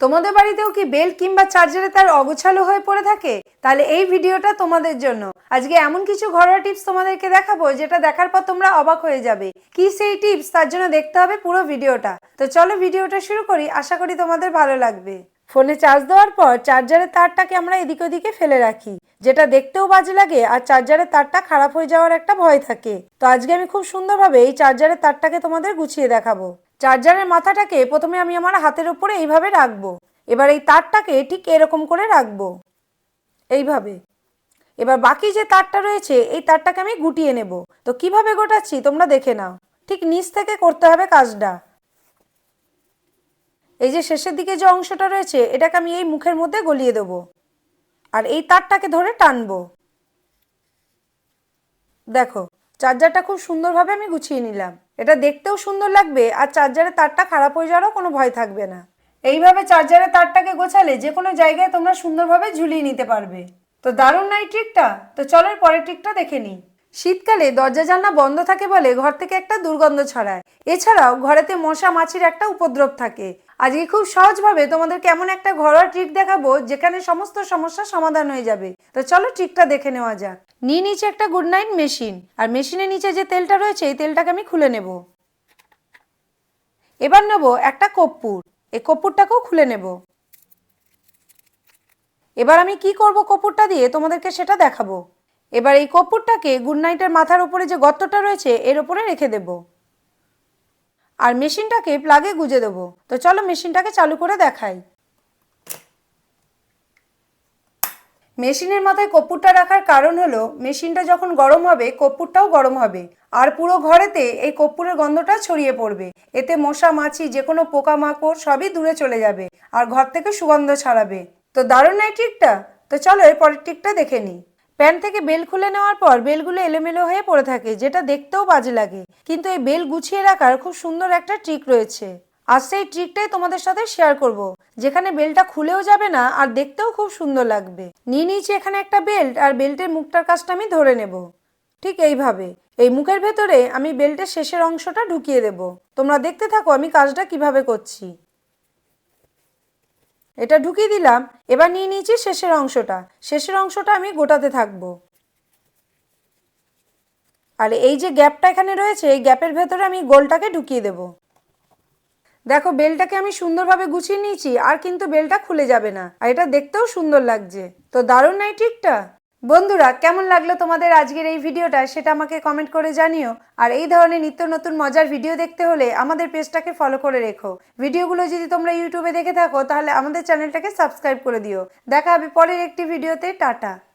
তোমাদের বাড়িতেও কি বেল কিংবা চার্জারে তার অগোছালো হয়ে পড়ে থাকে? তাহলে এই ভিডিওটা তোমাদের জন্য। আজকে এমন কিছু ঘরোয়া টিপস তোমাদেরকে দেখাবো, যেটা দেখার পর তোমরা অবাক হয়ে যাবে। কি সেই টিপস? তার জন্য দেখতে হবে পুরো ভিডিওটা। তো চলো ভিডিওটা শুরু করি, আশা করি তোমাদের ভালো লাগবে। ফোনে চার্জ দেওয়ার পর চার্জারের তারটাকে আমরা এদিক ওদিকে ফেলে রাখি, যেটা দেখতেও বাজে লাগে আর চার্জারের তারটা খারাপ হয়ে যাওয়ার একটা ভয় থাকে। তো আজকে আমি খুব সুন্দরভাবে এই চার্জারের তারটাকে তোমাদের গুছিয়ে দেখাবো। চার্জারের মাথাটাকে প্রথমে আমি আমার হাতের উপরে এইভাবে রাখব। এবার এই তারটাকে ঠিক এরকম করে রাখব। এইভাবে। এবার বাকি যে তারটা রয়েছে, এই তারটাকে আমি গুটিয়ে নেব। তো কীভাবে গোটাচ্ছি তোমরা দেখে নাও। ঠিক নিচ থেকে করতে হবে কাজটা। এই যে শেষের দিকে যে অংশটা রয়েছে, এটাকে আমি এই মুখের মধ্যে গলিয়ে দেব। আর এই তারটাকে ধরে টানবো। দেখো, চার্জারটা খুব সুন্দরভাবে আমি গুছিয়ে নিলাম। এটা দেখতেও সুন্দর লাগবে আর চার্জারের তারটা খারাপ হয়ে যাওয়ারও কোনো ভয় থাকবে না। এইভাবে চার্জারের তারটাকে গোছালে যে কোনো জায়গায় তোমরা সুন্দরভাবে ঝুলিয়ে নিতে পারবে। তো দারুণ নাই ট্রিকটা তো চলো পরের ট্রিকটা দেখে নিই। শীতকালে দরজা জানলা বন্ধ থাকে বলে ঘর থেকে একটা দুর্গন্ধ ছড়ায়। এছাড়াও ঘরেতে মশা, মাছির একটা উপদ্রব থাকে। আজকে খুব সহজভাবে তোমাদের কেমন একটা ঘরোয়া ট্রিক দেখাবো, যেখানে সমস্ত সমস্যার সমাধান হয়ে যাবে। তো চলো ট্রিকটা দেখে নেওয়া যাক। নিয়ে নিচে একটা গুড নাইট মেশিন আর মেশিনের নিচে যে তেলটা রয়েছে, এই তেলটাকে আমি খুলে নেব। এবার নেব একটা কর্পূর। এই কর্পূরটাকেও খুলে নেব। এবার আমি কি করব কর্পূরটা দিয়ে, তোমাদেরকে সেটা দেখাবো। এবার এই কর্পূরটাকে গুড নাইটের মাথার উপরে যে গর্তটা রয়েছে, এর উপরে রেখে দেব। আর মেশিনটাকে প্লাগে গুজে দেবো। তো চলো মেশিনটাকে চালু করে দেখাই। মেশিনের মাথায় কর্পূরটা রাখার কারণ হলো, মেশিনটা যখন গরম হবে, কর্পূরটাও গরম হবে। আর পুরো ঘরেতে এই কর্পূরের গন্ধটা ছড়িয়ে পড়বে। এতে মশা, মাছি যে কোনো পোকামাকড় সবই দূরে চলে যাবে আর ঘর থেকে সুগন্ধ ছড়াবে। তো দারুণ এই ট্রিকটা তো চলো এর পরের ট্রিকটা দেখে নিই। প্যান থেকে বেল খুলে নেওয়ার পর বেলগুলো এলোমেলো হয়ে পড়ে থাকে, যেটা দেখতেও বাজে লাগে। কিন্তু এই বেল গুছিয়ে রাখার খুব সুন্দর একটা ট্রিক রয়েছে। আর সেই ট্রিকটাই তোমাদের সাথে শেয়ার করব, যেখানে বেলটা খুলেও যাবে না আর দেখতেও খুব সুন্দর লাগবে। নিয়ে নিয়েছি এখানে একটা বেল্ট আর বেল্টের মুখটার কাজটা আমি ধরে নেব। ঠিক এইভাবে। এই মুখের ভেতরে আমি বেল্টের শেষের অংশটা ঢুকিয়ে দেব। তোমরা দেখতে থাকো আমি কাজটা কীভাবে করছি। এটা ঢুকিয়ে দিলাম, এবার নিয়ে নিয়েছি শেষের অংশটা। শেষের অংশটা আমি গোটাতে থাকব। আর এই যে গ্যাপটা এখানে রয়েছে, এই গ্যাপের ভেতরে আমি গোলটাকে ঢুকিয়ে দেব। দেখো, বেলটাকে আমি সুন্দরভাবে গুছিয়ে নিয়েছি, আর কিন্তু বেলটা খুলে যাবে না। আর এটা দেখতেও সুন্দর লাগছে। তো দারুণ নাই ঠিকটা? বন্ধুরা, কেমন লাগল তোমাদের আজকের এই ভিডিওটা সেটা আমাকে কমেন্ট করে জানিও। আর এই ধরনের নিত্য নতুন মজার ভিডিও দেখতে হলে আমাদের পেজটাকে ফলো করে রেখো। ভিডিওগুলো যদি তোমরা ইউটিউবে দেখে থাকো, তাহলে আমাদের চ্যানেলটাকে সাবস্ক্রাইব করে দিও। দেখা হবে পরের একটি ভিডিওতে, টাটা।